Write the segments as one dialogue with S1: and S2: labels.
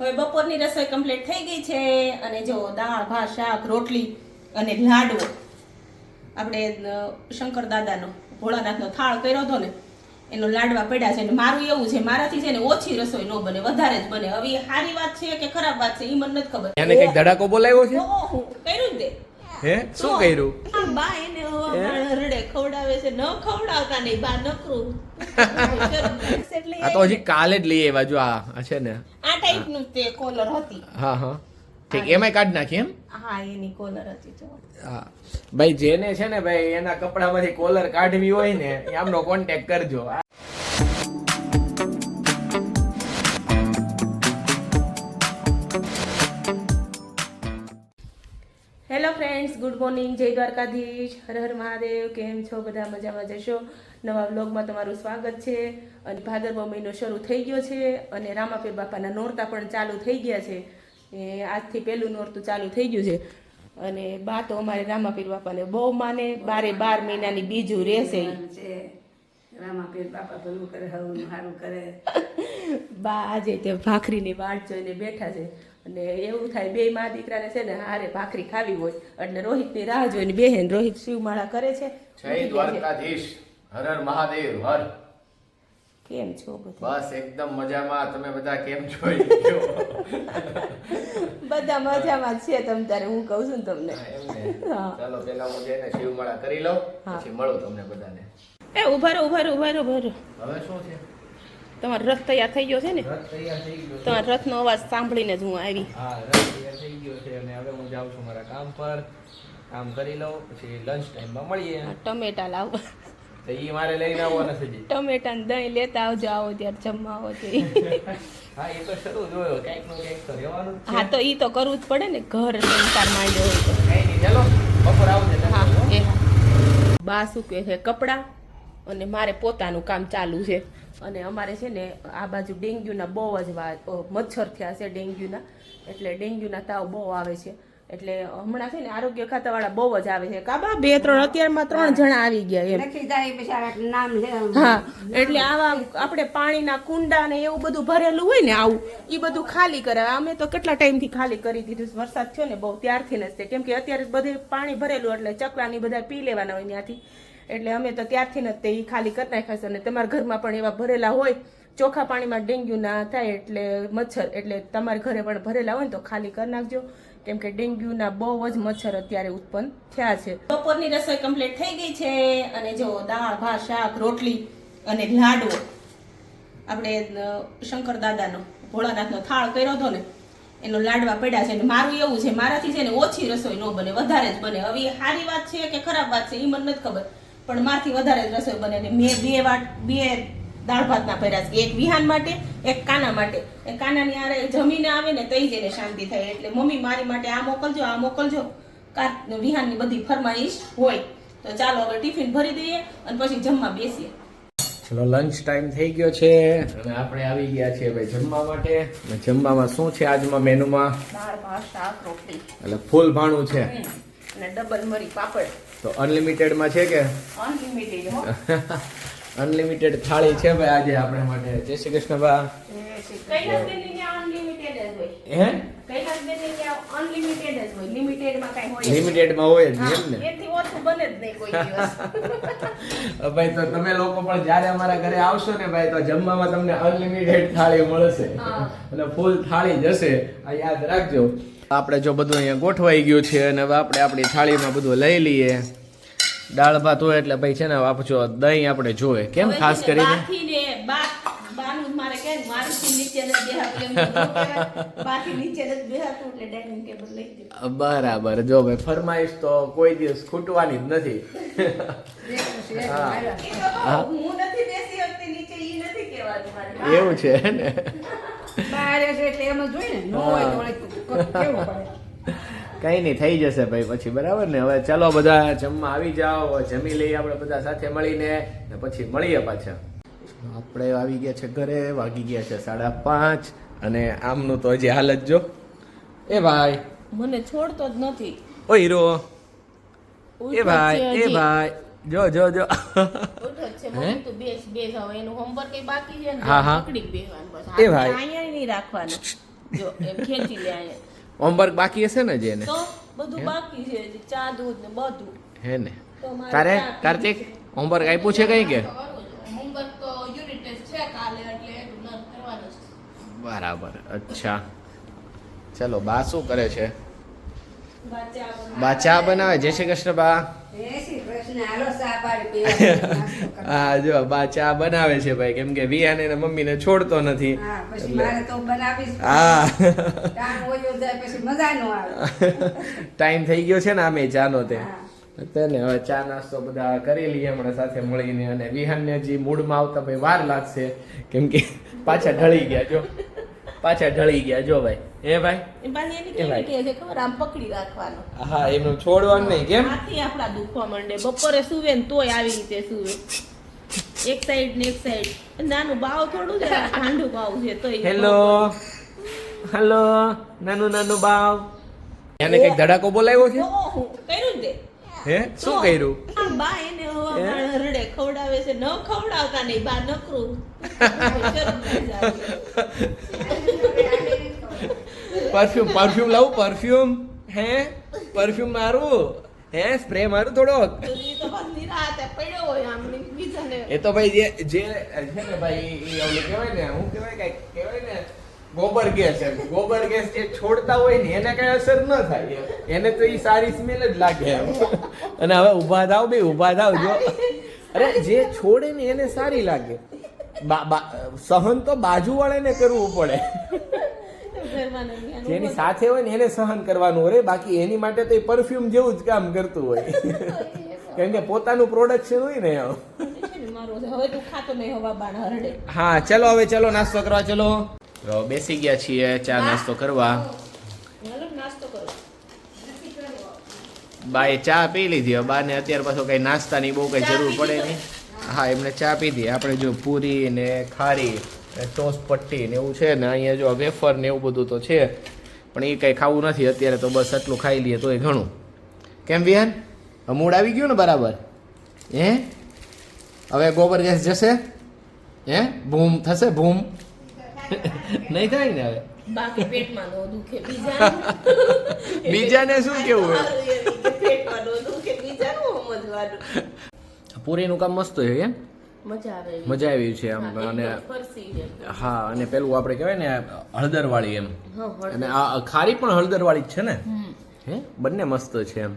S1: હવે બપોરની રસોઈ કમ્પ્લીટ થઈ ગઈ છે અને જો દાળ ભાત શાક રોટલી અને લાડવો. આપણે શંકર દાદાનો ભોળાનાથનો થાળ કર્યો હતો ને એનો લાડવા પડ્યા છે. અને મારું એવું છે મારાથી છે ને ઓછી રસોઈ ન બને વધારે જ બને. હવે સારી વાત છે કે ખરાબ વાત છે એ મને નથી ખબર.
S2: એને કંઈક ધડાકો બોલાવ્યો છે?
S1: કર્યું જ દે
S2: હે? શું કર્યું?
S1: બા છે ન ખવડાવતા નહીં બા નકરું.
S2: આ તો હજી કાલે જ લઈ આવ્યા જો આ છે ને.
S1: આ ટાઈપનું તે કોલર હતી.
S2: હા હા. ઠીક એમાંય કાઢ નાખી એમ?
S1: હા એની કોલર હતી જો
S2: હા. ભાઈ જેને છે ને ભાઈ એના કપડામાંથી કોલર કાઢવી હોય ને એમનો આમનો કોન્ટેક્ટ કરજો. આ
S1: ગુડ મોર્નિંગ જય દ્વારકાધીશ હર હર મહાદેવ કેમ છો? બધા મજામાં જશો? નવા વ્લોગમાં તમારું સ્વાગત છે. અને ભાદરવો મહિનો શરૂ થઈ ગયો છે અને રામાપીર બાપાના નોરતા પણ ચાલુ થઈ ગયા છે. એ આજથી પહેલું નોરતું ચાલુ થઈ ગયું છે. અને બા તો અમારે રામાપીર બાપાને બહુ માને. બારે બાર મહિનાની બીજું રહેશે.
S3: રામાપીર બાપા ભલું કરે હવું સારું કરે.
S1: બા આજે તે ભાખરીની વાટ જોઈને બેઠા છે. અને એવું થાય બે મા દીકરાને છે ને હારે ભાખરી ખાવી હોય એટલે રોહિતની રાહ જોઈને બેહેન રોહિત શિવમાળા કરે છે.
S2: જય દ્વારકાધીશ હર હર મહાદેવ હર.
S1: કેમ છો બધા?
S2: બસ એકદમ મજામાં. તમે બધા કેમ છો?
S1: બધા મજામાં છે તમ તારે હું કહું છું તમને.
S2: ચાલો પેલા હું જઈને શિવમાળા કરી લઉં પછી મળું તમને બધાને.
S1: એ ઊભા રહો ઊભા રહો ઊભા રહો ઊભા રહો.
S2: હવે શું છે?
S1: તમારો રથ તૈયાર થઈ ગયો છે ને. તમારા રથનો અવાજ સાંભળીને જ હું આવી.
S2: હા રથ તૈયાર થઈ ગયો છે અને હવે હું જાઉં છું મારા કામ પર. કામ કરી લઉં પછી લંચ ટાઈમમાં મળીએ.
S1: ટમેટા લાવ.
S2: તો ઈ મારે લઈને આવવાના છે
S1: ટમેટા ને દહીં લેતા આવજો આવો ત્યારે જમવા આવો
S2: હા એ તો શરૂ જોયો કંઈકનું કંઈક તો રહેવાનું
S1: હા તો ઈ તો કરવું જ પડે ને ઘર સંસાર માંડ્યો હોય તો.
S2: કઈ નહીં ચાલો બપોર આવજે
S1: હા. બા શું કહે છે? કપડાં? અને મારે પોતાનું કામ ચાલુ છે. અને અમારે છે ને આ બાજુ ડેન્ગ્યુના બહુ જ મચ્છર થયા છે ડેન્ગ્યુના. એટલે ડેન્ગ્યુના તાવ બહુ આવે છે. એટલે હમણાં છે ને આરોગ્ય ખાતાવાળા બહુ જ આવે છે. કાબા બે ત્રણ અત્યારમાં ત્રણ જણા આવી ગયા એમ.
S3: લખી જાય પછી નામ
S1: હા એટલે આવા આપણે પાણીના કુંડા ને એવું બધું ભરેલું હોય ને આવું એ બધું ખાલી કરાવે. અમે તો કેટલા ટાઈમથી ખાલી કરી દીધું. વરસાદ થયો ને બહુ ત્યારથી તે કેમ કે અત્યારે બધે પાણી ભરેલું એટલે ચકલાની બધા પી લેવાના હોય ત્યાંથી એટલે અમે તો ત્યારથી જ તે ખાલી કરી નાખ્યા છે. અને તમારા ઘરમાં પણ એવા ભરેલા હોય, ચોખા પાણીમાં ડેન્ગ્યુ ના થાય એટલે મચ્છર, એટલે તમારા ઘરે પણ ભરેલા હોય ને તો ખાલી કરી નાખજો. કેમ કે ડેન્ગ્યુના બહુ જ મચ્છર અત્યારે ઉત્પન્ન થયા છે. બપોરની રસોઈ કમ્પ્લીટ થઈ ગઈ છે અને જો દાળ, ભાત, શાક, રોટલી અને લાડવો આપણે શંકર દાદાનો ભોળાનાથનો થાળ કર્યો હતો ને, એનો લાડવા પડ્યા છે. અને મારું એવું છે, મારાથી છે ને ઓછી રસોઈ ન બને, વધારે જ બને. હવે સારી વાત છે કે ખરાબ વાત છે એ મને નથી ખબર. પણ મારથી વધારે જ રસોઈ બને ને મેં બે વાટ બે દાળ ભાતના ભર્યા છે. એક વિહાન માટે એક કાના માટે. એ કાનાની આરે જમીને આવે ને તઈ જઈને શાંતિ થાય. એટલે મમ્મી મારી માટે આ મોકલજો આ મોકલજો. કાર વિહાનની બધી ફરમાઈશ હોય. તો ચાલો હવે ટિફિન ભરી દઈએ અને પછી જમવા બેસીએ.
S2: ચલો લંચ ટાઈમ થઈ ગયો છે. અને આપણે આવી ગયા છીએ ભાઈ જમવા માટે. અને જમવામાં શું છે આજમાં મેનુમાં?
S1: દાળ ભાત શાક રોટલી.
S2: એટલે ફૂલ ભાણું છે.
S1: અને ડબલ મરી પાપડ.
S2: તો અનલિમિટેડમાં છે કે?
S1: અનલિમિટેડ હો.
S2: અનલિમિટેડ થાળી છે ભાઈ આજે આપણે માટે. જય શ્રી કૃષ્ણ બા.
S1: લિમિટેડમાં હોય. જ
S2: એમ ને? ભાઈ તો તમે લોકો પણ જ્યારે અમારા ઘરે આવશો ને ભાઈ તો જમવામાં તમને અનલિમિટેડ થાળી મળશે. અને ફૂલ થાળી જશે. આ યાદ રાખજો. આપણે જો બધું અહીંયા ગોઠવાઈ ગયું છે અને હવે આપણે આપણી થાળીમાં બધું લઈ લઈએ. દાળ ભાત હોય એટલે ભાઈ છે ને આપજો દહીં આપણે જોવે કેમ ખાસ કરીને? બરાબર. જો ભાઈ ફરમાઈશ તો કોઈ દિવસ ખૂટવાની જ નથી. હા. એવું છે ને?
S3: બહાર એટલે એમ જ હોય ને ન હોય તો કેવું પડે?
S2: કઈ નહીં થઈ જશે ભાઈ પછી બરાબર ને? હવે ચાલો બધા જમવા આવી જાઓ જમી લઈએ આપણે બધા સાથે મળીને ને પછી મળીએ પાછા. આપણે આવી ગયા છે ઘરે વાગી ગયા છે સાડા પાંચ અને આમનું તો હજી હાલત જો એ ભાઈ.
S1: મને છોડતો જ નથી.
S2: ઓ હીરો. એ ભાઈ એ ભાઈ. જો જો જો. હા, હા. એ ભાઈ.
S1: રાખવાનું. જો ખેંચી લે
S2: હોમવર્ક બાકી હશે ને જેને
S1: તો બધું બાકી છે ચા દૂધ ને બધું.
S2: હે ને? તારે કાર્તિક હોમવર્ક આપ્યું છે કઈ કે?
S1: હોમવર્ક તો યુનિટ ટેસ્ટ છે કાલે એટલે કરવાનું છે.
S2: બરાબર. અચ્છા. ચલો બા શું કરે છે?
S1: બા ચા બનાવે.
S2: જય શ્રી કૃષ્ણ બા. હા જો બા ચા બનાવે છે ભાઈ. કેમ કે વિયાને એના મમ્મીને છોડતો નથી.
S3: હા ન
S2: ટાઈમ થઈ ગયો છે ને આમે ચાનો તે. તેને હવે ચા નાસ્તો બધા કરી લઈએ હમણાં સાથે મળીને. અને વિહાનને જે મૂડમાં આવતા ભાઈ વાર લાગશે. કેમ કે પાછા ઢળી ગયા જો. પાછા ઢળી ગયા જો ભાઈ.
S1: એ પાછી એની કેવી
S2: ભાઈ.
S1: ટેવ છે ખબર? આમ પકડી રાખવાનો.
S2: હા એમનું છોડવાનું નહીં કેમ?
S1: હાથી આપણા દુખવા માંડે. બપોરે સુવે ને તોય આવી રીતે સુવે. એક સાઈડ ને એક સાઈડ નાનું બાવ થોડું છે ઠંડુ બાવ છે તોય
S2: હેલો. હેલો. નાનું નાનું બાવ. એને કંઈક ધડાકો બોલાવ્યો છે?
S1: કર્યું તે?
S2: હે? શું કર્યું?
S1: આ બા એને છે, ન ખવડાવતા નહીં, બા, નકરું.
S2: પરફ્યુમ પરફ્યુમ લાવું પરફ્યુમ હે? પરફ્યુમ મારું હે? સ્પ્રે મારું
S1: બીજાને
S2: એ તો ભાઈ જે જે છે ને ભાઈ, એ ઓલું કહેવાય ને, હું કહેવાય કઈ કહેવાય ને, ગોબર ગેસ એમ. ગોબર ગેસ જે છોડતા હોય ને, એને કઈ અસર ન થાય એને તો એ સારી સ્મેલ જ લાગે એમ. અને હવે ઊભા થાવ, બે, ઊભા થાવ, જો. અરે જે છોડે ને એને સારી લાગે. સહન તો બાજુ વાળાને કરવું પડે. જેની સાથે હોય ને એને સહન કરવાનું હોય. બાકી એની માટે તો પરફ્યુમ જેવું જ કામ કરતું હોય. કેમ કે પોતાનું પ્રોડક્શન હોય ને એમ. હા ચલો હવે ચલો નાસ્તો કરવા ચલો. બેસી ગયા છીએ ચા નાસ્તો કરવા
S1: હાલો નાસ્તો કરો
S2: બાએ ચા પી લીધી. હવે બાને અત્યારે પાછો કઈ નાસ્તાની બહુ કઈ જરૂર પડે નહીં. હા એમને ચા પીધી આપણે જો પૂરી ને ખારી ને ટોસ પટ્ટી ને એવું છે ને અહીંયા જો વેફર ને એવું બધું તો છે. પણ એ કંઈ ખાવું નથી. અત્યારે તો બસ આટલું ખાઈ લઈએ તોય ઘણું. કેમ વિહાન? મૂડ આવી ગયું ને બરાબર? હે? હવે ગોબર ગેસ જશે? હે? ભૂમ થશે? ભૂમ? નહીં થાય ને હવે?
S1: બાકી પેટમાં દુખે.
S2: બીજાને શું કેવું હોય?
S1: બીજાનું સમજવાનું
S2: પૂરીનું કામ મસ્ત છે એમ?
S1: મજા આવે
S2: છે આમ અને. હા અને પેલું આપણે કહેવાય ને હળદર વાળી એમ અને આ ખારી પણ હળદર વાળી જ છે ને? હે? બંને મસ્ત છે એમ.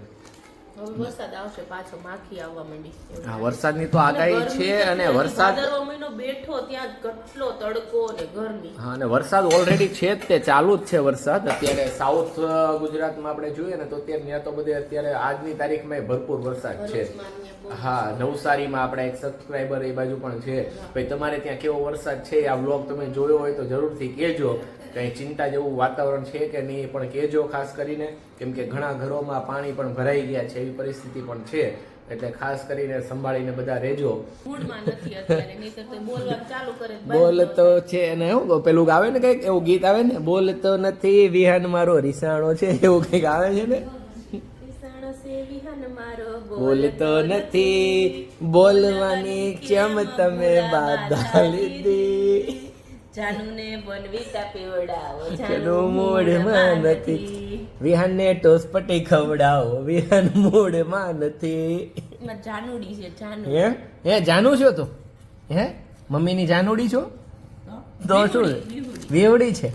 S1: વરસાદ આવશે પાછો માખી આવવા માંડી.
S2: હા વરસાદની તો આગાહી છે અને વરસાદ
S1: મહિનો બેઠો ત્યાં કેટલો તડકો અને ગરમી.
S2: હા અને વરસાદ ઓલરેડી છે જ તે ચાલુ જ છે વરસાદ. અત્યારે સાઉથ ગુજરાતમાં આપણે જોઈએ ને તો અત્યારે ત્યાં તો બધે અત્યારે આજની તારીખમાં ભરપૂર વરસાદ છે. હા નવસારીમાં આપણા એક સબસ્ક્રાઈબર એ બાજુ પણ છે. ભાઈ તમારે ત્યાં કેવો વરસાદ છે? આ બ્લોગ તમે જોયો હોય તો જરૂરથી કહેજો. કંઈ ચિંતા જેવું વાતાવરણ છે કે નહીં એ પણ કહેજો ખાસ કરીને કેમ કે ઘણા ઘરોમાં પાણી પણ ભરાઈ ગયા છે એવી પરિસ્થિતિ પણ છે. એટલે ખાસ કરીને સંભાળીને બધા રહેજો.
S1: મૂડમાં નથી અત્યારે નહીંતર તો બોલવાનું ચાલુ કરે તો
S2: બોલ તો છે અને એવું પેલું આવે ને કંઈક એવું ગીત આવે ને બોલ તો નથી વિહાન મારો રિસાણો છે એવું કંઈક આવે છે ને?
S1: કિસાણો સે વિહાન મારો
S2: બોલતો નથી બોલવાની કેમ તમે બાધા લીધી?
S1: જાનુને બનવીતા પીવડાવો
S2: જેનું મૂડમાં નથી વિહાનને ટોસ પટ્ટી ખવડાવો વિહાન મૂડમાં નથી
S1: જાનુડી છે જાનુ
S2: હે? હે જાનુ છો તું? હે? મમ્મીની જાનુડી છો? તો શું? વેવડી છે.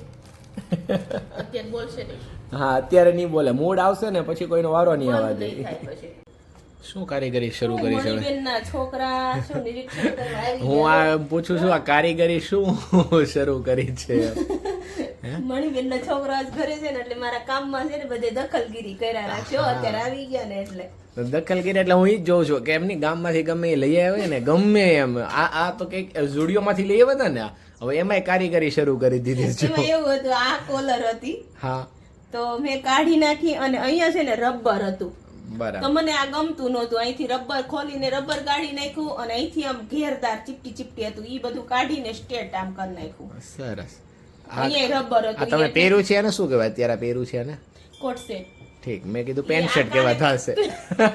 S1: અત્યારે બોલશે
S2: હા અત્યારે નહીં બોલે. મૂડ આવશે ને પછી કોઈનો વારો નહીં આવવા દે. શું કારીગરી શરૂ કરી છે
S1: છોકરા શું નિરીક્ષણ કરવા
S2: હું આ પૂછું છું આ કારીગરી શું શરૂ કરી છે?
S1: મણિબેનના છોકરા ઘરે છે ને એટલે મારા કામમાં છે ને બધે દખલગીરી કર્યા રાખ્યો અત્યારે આવી ગયા ને એટલે.
S2: દખલગીરી એટલે હું એ જ જોઉં છું કે એમની ગામમાંથી ગમે એ લઈ આવે ને ગમે એમ. આ આ તો કંઈક ઝુડિયોમાંથી લઈ આવ્યા હતા ને હવે એમાંય કારીગરી શરૂ કરી દીધી છે.
S1: એવું હતું આ કોલર હતી.
S2: હા.
S1: તો મેં કાઢી નાખી અને અહીંયા છે ને રબર હતું. તો મને આ ગમતું નહોતું. અહીંથી રબર ખોલીને રબર કાઢી નાખ્યું અને અહીંથી આમ ઘેરદાર ચીપટી ચીપટી હતું. એ બધું કાઢીને સ્ટેટ આમ કરી નાખ્યું.
S2: સરસ. આ
S1: અહીંયા રબર હતું
S2: તમે પહેર્યું છે એને? શું કહેવાય? અત્યારે પહેર્યું છે એને?
S1: Coat set.
S2: ઠીક. મેં કીધું પેન્ટ શર્ટ કેવા થશે.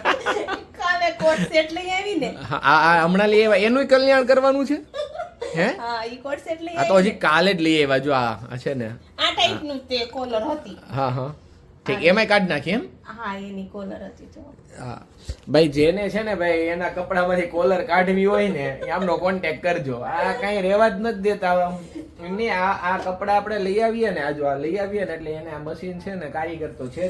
S1: કાલે કોટ સેટ લઈ આવી ને
S2: હા આ આ હમણાં લઈ આવ્યા. એનું કલ્યાણ કરવાનું છે? હે?
S1: હા ઈ કોટ સેટ લઈ
S2: આ તો હજી કાલે જ લઈ આવ્યા જો આ આ છે ને.
S1: આ ટાઈપનું તે કોલર હતી.
S2: હા હા. ઠીક. એમાંય કાઢી નાખી એમ?
S1: હા એની કોલર હતી જો
S2: હા. ભાઈ જેને છે ને ભાઈ એના કપડામાંથી કોલર કાઢવી હોય ને આમનો કોન્ટેક્ટ કરજો. આ કઈ રેવા જ નથી દેતા આમ. આ આ કપડા આપણે લઈ આવીએ ને આજો આ લઈ આવીએ ને એટલે એને આ મશીન છે ને કારીગર તો છે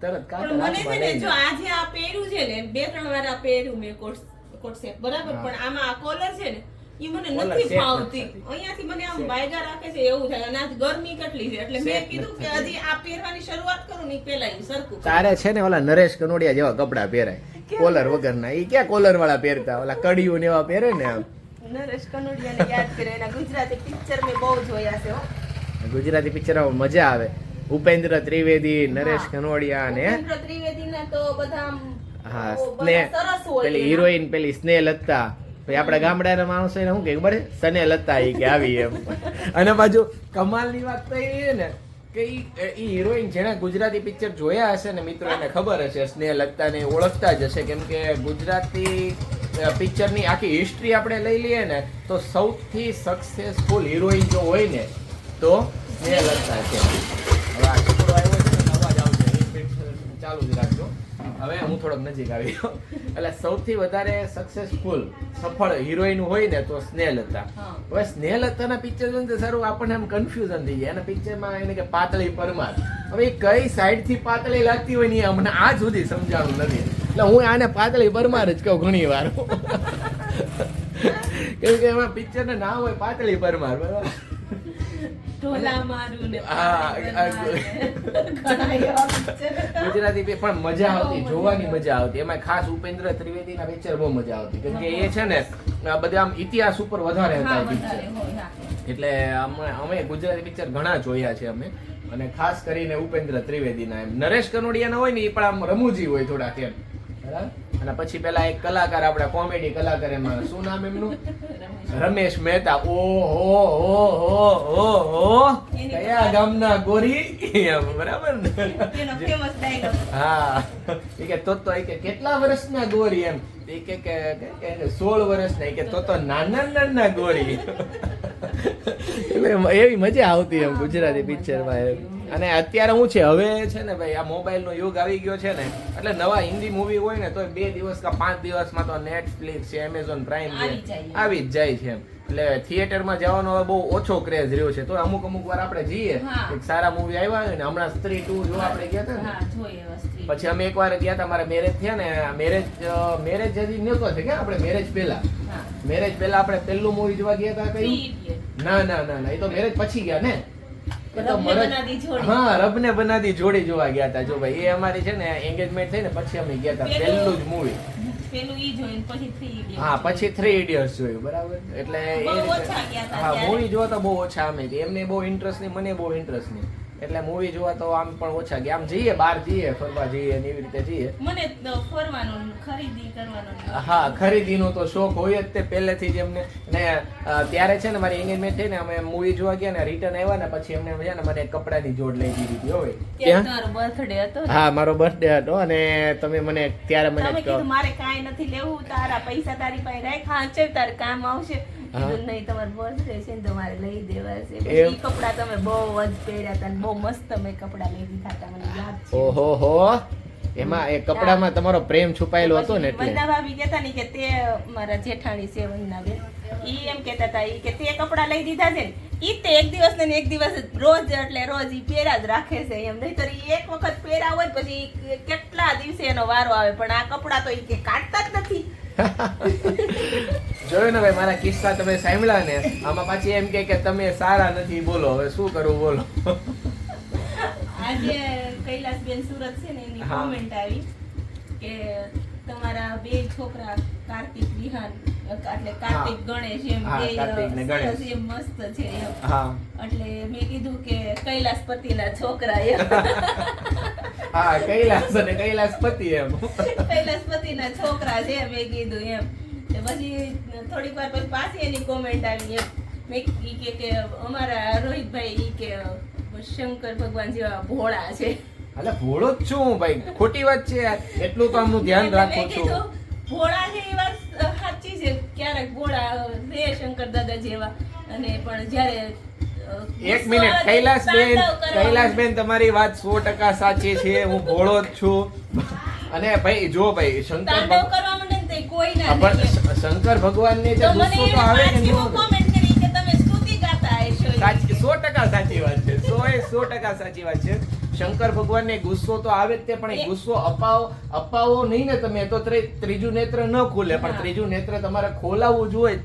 S2: તરત
S1: પણ મને છે ને જો આજે આ પહેર્યું છે ને બે ત્રણ વાર આ પહેર્યું મેં કોટ કોટ બરાબર? પણ આમાં આ કોલર છે ને ઈ મને નથી ફાવતી. અહીંયાથી મને આમ વાયગા રાખે છે એવું થાય. અને આજ ગરમી કેટલી છે? એટલે મેં કીધું કે હજી આ પહેરવાની શરૂઆત કરું ને પેલા પહેલા સરખું
S2: તારે છે ને ઓલા નરેશ કનોડિયા જેવા કપડા પહેરાય. કોલર વગરના. ઈ ક્યાં કોલર વાળા પહેરતા? ઓલા કડિયું ને એવા પહેરે ને આમ.
S1: નરેશ કનોડિયાને યાદ કરે એના ગુજરાતી પિક્ચર મેં બહુ જોયા છે હો.
S2: ગુજરાતી પિક્ચરમાં મજા આવે. ઉપેન્દ્ર ત્રિવેદી નરેશ કનોડિયા ને
S1: ઉપેન્દ્ર ત્રિવેદીના તો બધા
S2: હા
S1: બહુ
S2: સ્નેહ.
S1: બધા સરસ હોય
S2: પેલી. હિરોઈન પેલી સ્નેહ લત્તા પછી આપણા ગામડાના માણસો એને શું કે ખબર? સને લતા ઈ કે આવી એમ. અને પાછું કમાલની વાત તો એ ને કે એ હિરોઈન જેણે ગુજરાતી પિક્ચર જોયા હશે ને મિત્રો, એને ખબર હશે, સ્નેહ લત્તાને એ ઓળખતા જ હશે. કેમ કે ગુજરાતી પિક્ચરની આખી હિસ્ટ્રી આપણે લઈ લઈએ ને, તો સૌથી સક્સેસફુલ હિરોઈન જો હોય ને, તો સ્નેહ લગતા છે. ને ચાલુ જ રાખજો. હવે હું થોડોક નજીક આવી ગયો. એટલે સૌથી વધારે સક્સેસફુલ સફળ હિરોઈન હોય ને તો સ્નેહલ
S1: હતા
S2: હવે સ્નેહલતાના પિક્ચર જોઈને તો સારું આપણને આમ કન્ફ્યુઝન થઈ જાય. એના પિક્ચરમાં એને કે પાતળી પરમાર. હવે એ કઈ સાઈડથી પાતળી લાગતી હોય ને એ અમને આજ સુધી સમજાણું નથી. એટલે હું આને પાતળી પરમાર જ કહું ઘણી વાર. કેમ કે એમાં પિક્ચરને ના નામ હોય પાતળી પરમાર બરાબર? ગુજરાતી પણ મજા આવતી જોવાની મજા આવતી. એમાં ખાસ ઉપેન્દ્ર ત્રિવેદી ના પિક્ચર બહુ મજા આવતી. કેમ કે એ છે ને આ બધા આમ ઇતિહાસ ઉપર વધારે હતા પિક્ચર. એટલે અમે અમે ગુજરાતી પિક્ચર ઘણા જોયા છે અમે. અને ખાસ કરીને ઉપેન્દ્ર ત્રિવેદીના એમ. નરેશ કનોડિયાના હોય ને એ પણ આમ રમૂજી હોય થોડાક એમ. બરાબર અને પછી પેલા એક કલાકાર આપણા કોમેડી કલાકાર એમાં શું નામ એમનું? રમેશ મહેતા. ઓ હો હો હો હો. હો કયા ગામના ગોરી? એમ બરાબર. હા. એ કે તો તો એ કે કેટલા વર્ષના ગોરી એમ? એ કે કે કે- કે સોળ વર્ષના. એ કે તો તો નાના નાના ગોરી. એટલે એવી મજા આવતી એમ ગુજરાતી પિક્ચરમાં એમ. અને અત્યારે હું છે હવે છે ને ભાઈ આ મોબાઈલ નો યુગ આવી ગયો છે ને એટલે નવા હિન્દી મૂવી હોય ને તો બે દિવસ કે પાંચ દિવસમાં તો નેટફ્લિક્સ છે એમેઝોન પ્રાઇમ
S1: આવી
S2: છે આવી જ જાય છે એટલે થિયેટરમાં જવાનો હવે બહુ ઓછો ક્રેઝ રહ્યો છે. તો અમુક અમુક વાર આપણે જઈએ એક સારા મૂવી આવ્યા હોય ને હમણાં સ્ત્રી ટુ જોવા આપણે ગયા હતા ને. પછી અમે એકવાર ગયા હતા મારા મેરેજ થયા ને મેરેજ મેરેજ હજી નહોતો છે કે આપણે મેરેજ પહેલા? મેરેજ પહેલા આપણે પહેલું મૂવી જોવા ગયા હતા કયું? ના ના ના ના એ તો મેરેજ પછી ગયા ને. એ
S1: રબ
S2: ને
S1: બનાદી જોડી.
S2: હા જોવા ગયા હતા. જો ભાઈ એ અમારી છે ને એન્ગેજમેન્ટ થઈ ને પછી અમે ગયા હતા. પહેલું જ મૂવી
S1: પેલું ઈ જોઈને પછી Three Idiots
S2: હા પછી થ્રી ઇડિયટ્સ જોયું બરાબર? એટલે હા મૂવી જોતા તો બહુ ઓછા અમે. એમને બહુ ઇન્ટરેસ્ટ નહીં મને બહુ ઇન્ટરેસ્ટ નહીં એટલે મૂવી જોવા તો આમ પણ ઓછા ગયા. આમ જઈએ બહાર જઈએ ફરવા જઈએ ને એવી રીતે જઈએ.
S1: મને ફરવાનો ખરીદી કરવાનો
S2: હા ખરીદીનો તો શોખ હોય જ તે પહેલેથી જ એમને. ને ત્યારે છે ને મારી એંગેજમેન્ટ થઈ ને અમે મૂવી જોવા ગયા ને રિટર્ન આવ્યા ને પછી એમને છે ને મને કપડાની જોડ લઈ દીધી હતી હોય
S1: તમારો બર્થડે હતો
S2: હા મારો બર્થડે હતો અને તમે મને ત્યારે મને
S1: મારે કાંઈ નથી લેવું તારા પૈસા તારી પાસે રાખ છે તારે કામ આવશે. નહીં તમારો બર્થડે છે ને તમારે લઈ દેવા છે. પછી
S2: એમ?
S1: ઈ કપડાં તમે બહુ જ પહેર્યા હતા બહુ મસ્ત મેં કપડાં લઈ દીધા હતા મને યાદ છે.
S2: ઓહો હો. એમાં એ કપડામાં તમારો પ્રેમ છુપાયેલો હતો ને એટલે.
S1: વંદના ભાભી કહેતા ને કે તે મારા જેઠાણી છે વંદનાબેન ઈ એમ કહેતા હતા ઈ કે તે કપડા લઈ દીધા છે ઈ તે એક દિવસ ને એક દિવસ રોજ એટલે રોજ ઈ પહેરા જ રાખે છે એમ. નહીંતર ઈ એક વખત પહેરા હોય પછી કેટલા દિવસે એનો વારો આવે. પણ આ કપડા તો ઈ કે કાઢતા જ નથી.
S2: જોયું ને ભાઈ મારા કિસ્સા તમે સાંભળ્યા ને આમાં પાછી એમ કે કે તમે સારા નથી બોલો હવે શું કરવું બોલો.
S1: આજે કૈલાસબેન સુરત છે ને એની કોમેન્ટ આવી કે તમારા બે છોકરા કાર્તિક વિહાન એટલે કાર્તિક ગણેશ એમ
S2: કે
S1: બે એમ મસ્ત છે એટલે મેં કીધું કે કૈલાસપતિના છોકરા એમ.
S2: હા કૈલાસ અને કૈલાસ પતિ એમ.
S1: કૈલાસપતિના છોકરા છે મેં કીધું એમ. પછી થોડીક વાર પછી પાછી એની કોમેન્ટ આવી મેં કે કે અમારા રોહિતભાઈ ઈ કે શંકર ભગવાન જેવા ભોળા છે.
S2: એટલે ભોળો જ છું ભાઈ. ખોટી વાત છે એટલું તો આમનું ધ્યાન રાખું છું.
S1: ભોળા છે એ વાત સાચી છે. ક્યારેક ભોળા રે શંકર દાદા જેવા. અને પણ જ્યારે
S2: એક મિનિટ કૈલાસબેન કૈલાસબેન તમારી વાત સો ટકા સાચી છે. હું ભોળો જ છું. અને ભાઈ જો ભાઈ શંકર
S1: કોઈ ના
S2: પણ શંકર ભગવાન ને
S1: તો
S2: ગુસ્સો તો આવે કે
S1: પાછી હું કરી કે તમે સ્તુતિ ગાતા હશો.
S2: સાચી 100% સાચી વાત છે. 100 એ 100% સાચી વાત છે. શંકર ભગવાનને ગુસ્સો તો આવે જ તે પણ એ
S1: એ-
S2: ગુસ્સો અપાવો અપાવો નહીં ને તમે તો ત્રીજું નેત્ર ન ખુલે. પણ ત્રીજું નેત્ર તમારે ખોલાવવું જોઈએ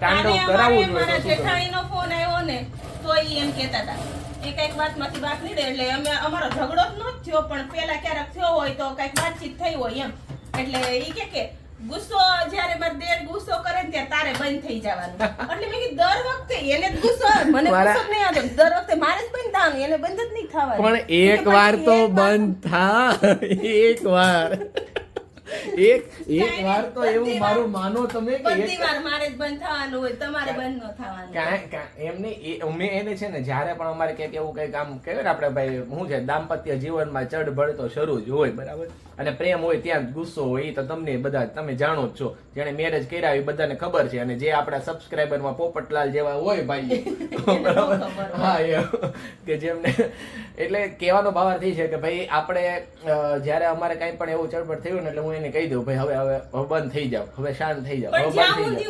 S2: તાંડવ કરાવવું જોઈએ મારા
S1: જેઠાણીનો ફોન આવ્યો ને તો ઈ એમ કહેતા હતા. એ કંઈક વાતમાંથી વાત નહીં એટલે અમે અમારો ઝઘડો જ ન થયો પણ પેલા ક્યારેક થયો હોય તો કંઈક વાતચીત થઈ હોય એમ. એટલે ઈ કે કે ગુસ્સો જ્યારે મારા દેર ગુસ્સો કરે ને ત્યારે તારે બંધ થઈ જવાનું. એટલે મેં કીધું દર વખતે એને ગુસ્સો મને ગુસ્સો નહીં આવતો. દર વખતે મારે જ બંધ થવાનું એને બંધ જ નહીં થવાનું.
S2: પણ એક વાર તો બંધ થા. એક વાર. એક એક વાર તો એવું મારું માનો તમે કે એક
S1: વાર મારે જ બંધ થવાનું હોય તમારે બંધ ન થવાનું
S2: કાંઈ- કાંઈ એમ અમે એને છે ને જ્યારે પણ અમારે ક્યાંક એવું કંઈક આમ કહેવાય ને આપણે ભાઈ હું છે દાંપત્ય જીવનમાં બળ તો શરૂ જ હોય બરાબર? અને પ્રેમ હોય ત્યાં ગુસ્સો હોય એ તો તમને બધા તમે જાણો જ છો. જેણે મેરેજ કર્યા એ બધાને ખબર છે. અને જે આપણા સબસ્ક્રાઈબરમાં પોપટલાલ જેવા હોય ભાઈ બરાબર? હા એ કે જેમને એટલે કહેવાનો ભાવ એ છે કે ભાઈ આપણે જ્યારે અમારે કાંઈ પણ એવું ચડબડ થયું ને એટલે હું એને કહી દઉં ભાઈ હવે હવે બંધ થઈ જાવ હવે શાંત થઈ જાવ હવે
S1: પણ
S2: બંધ થઈ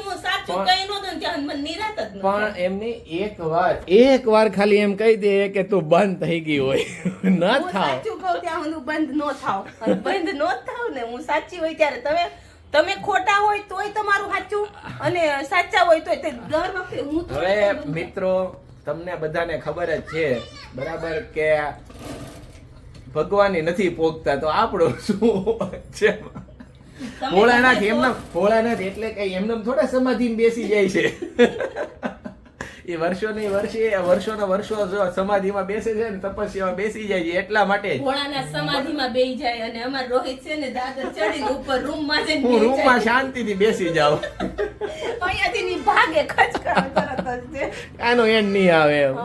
S2: જાવ એમને એક વાર એક વાર ખાલી એમ કહી દે કે તું બંધ થઈ ગઈ હોય. ન થાવ.
S1: ત્યાં બંધ ન થાવ બંધ ન થાવ ને હું સાચી હોય ત્યારે તમે તમે ખોટા હોય તોય તમારું સાચું અને સાચા હોય તોય દર વખતે હું
S2: હવે મિત્રો તમને બધાને ખબર જ છે બરાબર કે ભગવાનની નથી પોગતા તો આપણો શું છે? ભોળાનાથ એમના ભોળાનાથ એટલે કઈ એમને થોડા સમાધિ બેસી જાય છે. એ વર્ષો ની વર્ષે વર્ષોના વર્ષો જો સમાધિમાં બેસે છે ને તપસ્યામાં બેસી જાય છે એટલા માટે.
S1: ભોળાના સમાધિમાં બેસી જાય અને અમાર રોહિત છે ને દાદર ચડી ઉપર રૂમમાં જઈને
S2: હું રૂમમાં. શાંતિથી બેસી જાઉં
S1: અહીંયાથી ની ભાગે ખચકાણ તરત જ.
S2: આનો એન્ડ નહીં આવે એમ.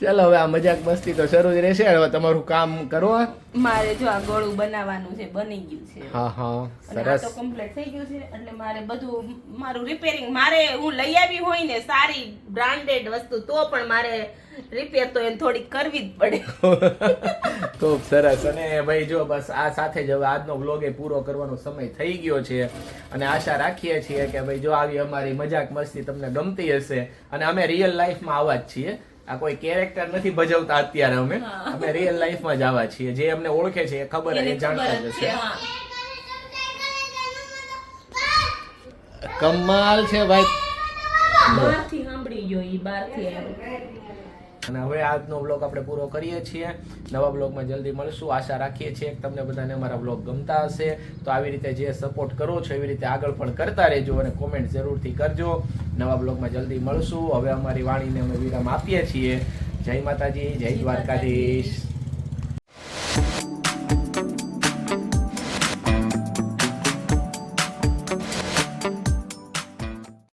S2: ચાલો હવે આ મજાક મસ્તી તો શરૂ જ રહેશે હવે તમારું કામ કરો
S1: મારે જો આ ગોળું બનાવવાનું છે બની ગયું છે
S2: હા હા
S1: સરસ તો કમ્પ્લીટ થઈ ગયું છે એટલે મારે બધું મારું રિપેરિંગ મારે હું લઈ આવી હોય ને સારી બ્રાન્ડેડ વસ્તુ તો પણ મારે રિપેર તો એને થોડી કરવી જ પડે.
S2: ખૂબ સરસ. અને ભાઈ જો બસ આ સાથે જ હવે આજનો વ્લોગ એ પૂરો કરવાનો સમય થઈ ગયો છે. અને આશા રાખીએ છીએ કે ભાઈ જો આવી અમારી મજાક મસ્તી તમને ગમતી હશે. અને અમે રિયલ લાઈફમાં આવા જ છીએ. આ કોઈ કેરેક્ટર નથી ભજવતા અત્યારે અમે. અમે રિયલ લાઈફમાં જ આવા છીએ. જે અમને ઓળખે છે એ ખબર એ જાણતા જ હશે. કમાલ છે ભાઈ.
S1: બહારથી સાંભળી ગયો ઈ બહારથી આવ્યો
S2: અને હવે આજનો બ્લોગ આપણે પૂરો કરીએ છીએ. નવા બ્લોગમાં જલ્દી મળશું. આશા રાખીએ છીએ કે તમને બધાને અમારા બ્લોગ ગમતા હશે. તો આવી રીતે જે સપોર્ટ કરો છો એવી રીતે આગળ પણ કરતા રહેજો અને કોમેન્ટ જરૂરથી કરજો. નવા બ્લોગમાં જલ્દી મળશું. હવે અમારી વાણીને અમે વિરામ આપીએ છીએ. જય માતાજી જય દ્વારકાધીશ.